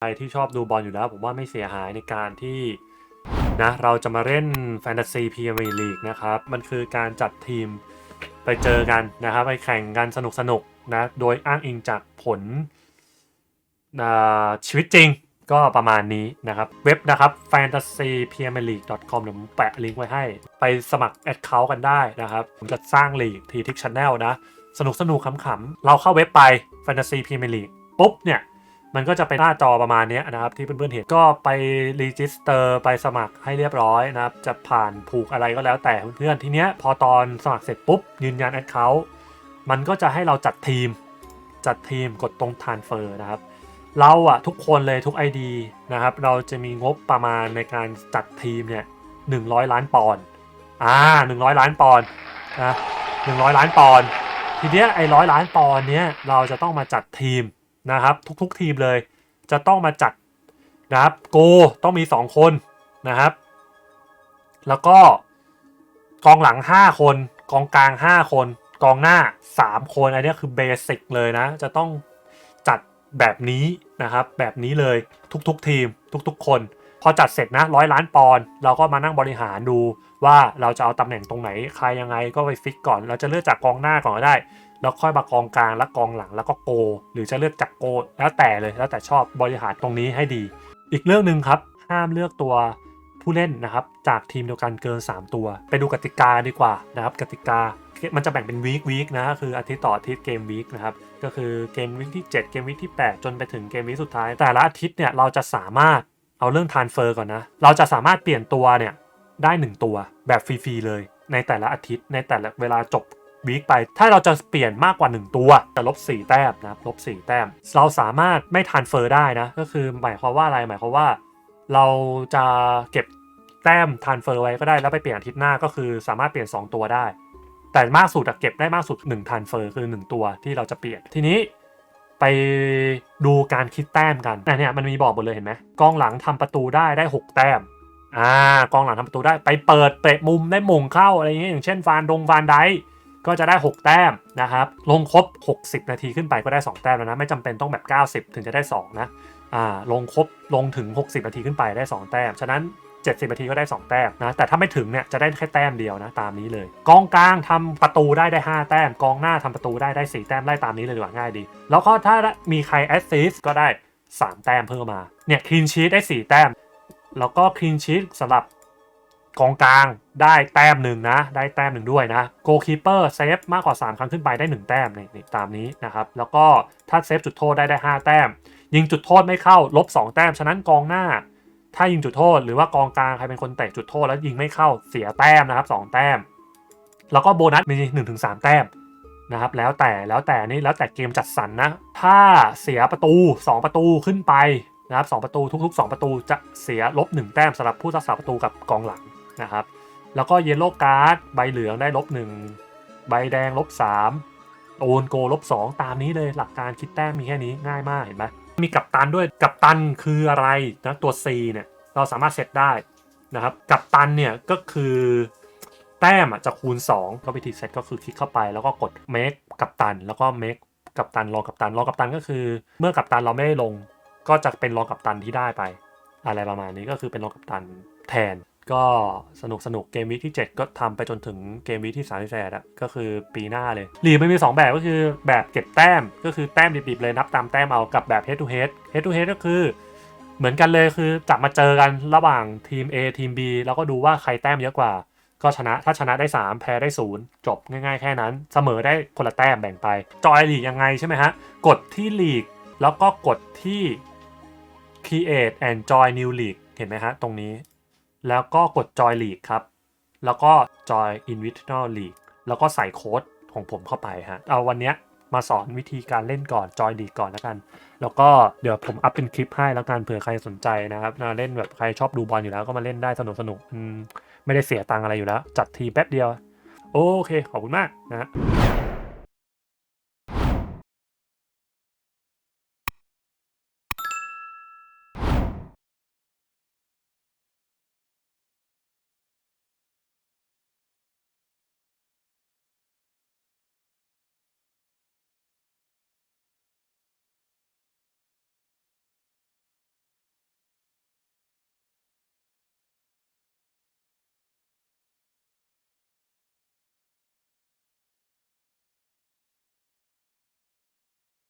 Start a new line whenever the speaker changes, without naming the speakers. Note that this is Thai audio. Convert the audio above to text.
ใครที่ชอบดูบอลอยู่แล้วผมว่าไม่เสียหายในการที่นะเราจะมาเล่นแฟนตาซีพรีเมียร์ลีกนะครับมันคือการจัดทีมไปเจอกันนะครับไปแข่งกันสนุกสนุกนะโดยอ้างอิงจากผลชีวิตจริงก็ประมาณนี้นะครับเว็บนะครับ fantasypremierleague.com เดี๋ยวผมแปะลิงก์ไว้ให้ ไปสมัคร Account กันได้นะครับ ผมจะสร้างลีกทีทิกช n แนลนะ สนุกสนุกขำๆ เราเข้าเว็บไป Fantasy Premier League ปุ๊บเนี่ย มันก็จะเป็นหน้าจอประมาณนี้นะครับที่เพื่อนๆเห็นก็ไปรีจิสเตอร์ไปสมัครให้เรียบร้อยนะครับจะผ่านผูกอะไรก็แล้วแต่เพื่อนๆทีเนี้ยพอตอนสมัครเสร็จปุ๊บยืนยัน Account มันก็จะให้เราจัดทีม จัดทีมกดตรง transfer นะครับเราอะทุกคนเลยทุก ID นะครับเราจะมีงบประมาณในการจัดทีมเนี่ย100ล้านปอนด์อ่า100ล้านปอนด์นะ100ล้านปอนด์ทีเนี้ยไอ้ร้อยล้านปอนด์เนี้ยเราจะต้องมาจัดทีม นะครับ ทุกๆทีมเลย จะต้องมาจัดนะครับโกต้องมี 2 คนนะครับ แล้วก็กองหลัง 5 คน กองกลาง 5 คน กองหน้า 3 คน อันเนี้ยคือเบสิกเลยนะ จะต้องจัดแบบนี้นะครับ แบบนี้เลยทุกๆทีมทุกๆคน อจัดเสร็จนะร้อยล้านปอนด์เราก็มานั่งบริหารดูว่าเราจะเอาตำแหน่งตรงไหนใครยังไงก็ไปฟิกก่อน เราจะเลือกจากกองหน้าก่อนก็ได้ แล้วค่อยมากองกลางแล้วกองหลังแล้วก็โก หรือจะเลือกจากโก แล้วแต่เลยแล้วแต่ชอบบริหารตรงนี้ให้ดี อีกเรื่องหนึ่งครับห้ามเลือกตัวผู้เล่นนะครับจากทีมเดียวกันเกิน 3 ตัว ไปดูกติกาดีกว่านะครับกติกามันจะแบ่งเป็นวีควีคนะคืออาทิตย์ต่ออาทิตย์เกมวีคนะครับก็คือเกมวีคที่ 7 เกมวีคที่ 8 จนไปถึงเกมวีคสุดท้าย แต่ละอาทิตย์เนี่ยเราจะสามารถ เอาเรื่องทานเฟอร์ก่อนนะ เราจะสามารถเปลี่ยนตัวเนี่ยได้ 1 ตัวแบบฟรีๆเลย ในแต่ละอาทิตย์ในแต่ละเวลาจบวีคไป ถ้าเราจะเปลี่ยนมากกว่า 1 ตัวจะลบ 4 แต้มนะครับลบ 4 แต้ม เราสามารถไม่ทานเฟอร์ได้นะ ก็คือหมายความว่าอะไรหมายความว่า เราจะเก็บแต้มทานเฟอร์ไว้ก็ได้แล้วไปเปลี่ยนอาทิตย์หน้าก็คือสามารถเปลี่ยน 2 ตัวได้ แต่มากสุดอะเก็บได้มากสุด1ทันเฟอร์คือ 1 ตัวที่เราจะเปลี่ยนทีนี้ ไปดูการคิดแต้มกันแต่เนี่ยมันมีบอกหมดเลยเห็นไหมกองหลังทำประตูได้ได้ 6 แต้มอ่ากองหลังทำประตูได้ไปเปิดเตะมุมได้มงเข้าอะไรอย่างเงี้ยอย่างเช่นฟานดงฟานไดก็จะได้ 6 แต้มนะครับลงครบ 60 นาทีขึ้นไปก็ได้ 2 แต้มแล้วนะไม่จำเป็นต้องแบบ 90 ถึงจะได้ 2 นะอ่าลงครบลงถึง 60 นาทีขึ้นไปได้ 2 แต้มฉะนั้น 70นาทีก็ได้ 2 แต้มนะแต่ถ้าไม่ถึงเนี่ยจะได้แค่แต้มเดียวนะตามนี้เลย กองกลางทำประตูได้ได้ 5 แต้ม กองหน้าทำประตูได้ได้ 4 แต้มไล่ตามนี้เลยดีกว่าง่ายดี แล้วก็ถ้ามีใครแอสซิสก็ได้ 3 แต้มเพิ่มมาเนี่ยคลีนชีตได้ 4 แต้ม แล้วก็คลีนชีตสำหรับกองกลางได้แต้มหนึ่งนะ ได้แต้มหนึ่งด้วยนะโกคีเปอร์เซฟมากกว่า 3 ครั้งขึ้นไปได้ 1 แต้มนี่นี่ตามนี้นะครับแล้วก็ถ้าเซฟจุดโทษได้ได้ 5 แต้ม ยิงจุดโทษไม่เข้าลบ2 แต้ม ฉะนั้นกองหน้า ถ้ายิงจุดโทษหรือว่ากองกลางใครเป็นคนเตะจุดโทษแล้วยิงไม่เข้าเสียแต้มนะครับ2แต้ม แล้วก็โบนัสมี1-3 แต้มนะครับแล้วแต่แล้วแต่นี่แล้วแต่เกมจัดสรรนะถ้าเสียประตู 2 ประตูขึ้นไปนะครับ2ประตูทุกๆ 2 ประตูจะเสียลบ1แต้มสำหรับผู้รักษาประตูกับกองหลังนะครับแล้วก็เยลโล่การ์ดใบเหลืองได้ลบ1ใบแดงลบ3โอนโกลบ2ตามนี้เลยหลักการคิดแต้มมีแค่นี้ง่ายมากเห็นไหม มีกัปตันด้วยกัปตันคืออะไรนะตัว C เนี่ยเราสามารถเซตได้นะครับกัปตันเนี่ยก็คือแต้มอะจะคูณ 2 ก็วิธีเซตก็คือคลิกเข้าไปแล้วก็กด make กัปตัน แล้วก็ make กัปตันรองกัปตันรองกัปตันก็คือ เมื่อกัปตันเราไม่ได้ลง ก็จะเป็นรองกัปตันที่ได้ไป อะไรประมาณนี้ก็คือเป็นรองกัปตันแทน ก็สนุกสนุกเกมวีที่ 7 ก็ทำไปจนถึงเกมวีที่38อะก็คือปีหน้าเลยลีกมันมี 2 แบบก็คือแบบเก็บแต้มก็คือแต้มดิบๆเลยนับตามแต้มเอากับแบบ head to head head to head ก็คือ เหมือนกันเลยคือจับมาเจอกันระหว่างทีม A ทีม B แล้วก็ดูว่าใครแต้มเยอะกว่า ก็ชนะถ้าชนะได้ 3 แพ้ได้ 0 จบง่ายๆแค่นั้น เสมอได้คนละแต้มแบ่งไป จอยลีกยังไงใช่ไหมฮะกดที่ลีกแล้วก็กดที่ create and join new league เห็นไหมฮะตรงนี้ แล้วก็กด join league ครับ แล้วก็ join invitational league แล้วก็ใส่โค้ดของผมเข้าไปฮะ เอาวันเนี้ยมาสอนวิธีการเล่นก่อน join league ก่อนแล้วกัน แล้วก็เดี๋ยวผมอัพเป็นคลิปให้แล้วกันเผื่อใครสนใจนะครับนะเล่นแบบใครชอบดูบอลอยู่แล้วก็มาเล่นได้สนุกสนุกอืมไม่ได้เสียตังอะไรอยู่แล้ว จัดทีแป๊บเดียว โอเค ขอบคุณมากนะฮะ